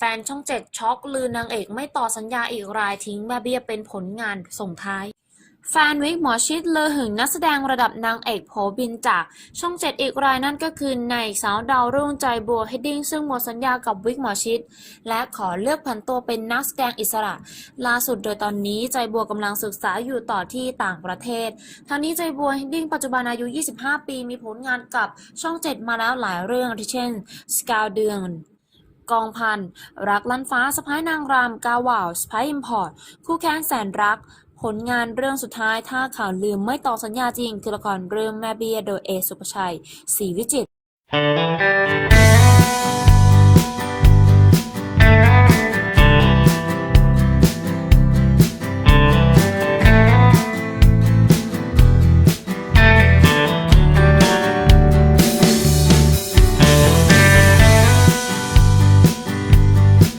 แฟนช่องเจ็ดช็อกลือนางเอกไม่ต่อสัญญาอีกรายทิ้งแม่เบี้ยเป็นผลงานส่งท้ายแฟนวิกหมอชิดเลอหึงนักแสดงระดับนางเอกโผบินจาก ช่องเจ็ดอีกรายนั่นก็คือนายสาวดาวรุ่งใจบัวเฮดดิ้งซึ่งหมดสัญญากับวิกหมอชิด และขอเลือกผันตัวเป็นนักแสดงอิสระ ล่าสุดโดยตอนนี้ใจบัวกำลังศึกษาอยู่ต่อที่ต่างประเทศทั้งนี้ใจบัวเฮดดิ้งปัจจุบันอายุ 25 ปีมีผลงานกับช่องเจ็ดมาแล้วหลายเรื่องที่เช่นสกาวเดือน กองพัน รักลั่นฟ้าสะพ้ายนางรามกาวาวสะพ้ายอิมพอร์ต คู่แค้นแสนรัก ผลงานเรื่องสุดท้ายถ้าข่าวลืมไม่ต่อสัญญาจริง คือละครเรื่องแม่เบี้ยโดยเอสุปชัยศรีวิจิตร